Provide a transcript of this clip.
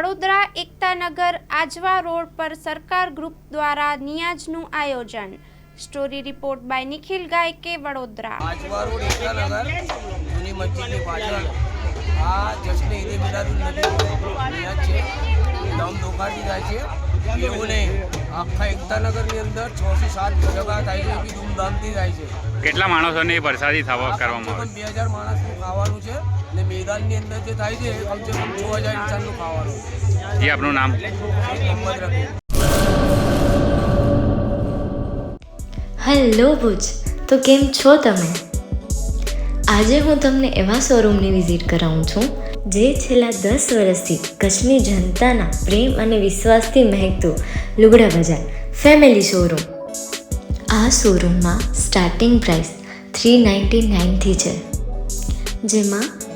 Vadodara Ektanagar Ajwa road પર સરકાર group દ્વારા નિયાજનું આયોજન. Story report by Nikhil Gayke Vadodara. Ajwa road Ektanagar જૂની મસ્જિદની પાછળ. આ જશ્ન ઈદ મિલાદુન નબી નિયાજ છે? ધામ ધોકાથી થાય છે. એવું નહીં. આખા એકતાનગરની અંદર છ થી સાત જગા થાય છે. એવી ધૂમધામથી થાય છે. કેટલા માણસોને વરસાદી થવા કરવામાં આવે બે હજાર માણસનું ખાવાનું છે. અને મેદાનની અંદર જે થાય છે કમસે કમ છ હજાર ઇન્સાનનું ખાવાનું. જી આપનું નામ? હેલો ભુજ તો કેમ છો તમે? આજે હું તમને એવા શોરૂમની વિઝિટ કરાવું છું જે છેલ્લા દસ વર્ષથી કચ્છની જનતાના પ્રેમ અને વિશ્વાસથી મહેકતું લુગડા બજાર ફેમિલી શોરૂમ આ શોરૂમમાં સ્ટાર્ટિંગ પ્રાઇસ થ્રી નાઇન્ટી નાઇનથી છે જેમાં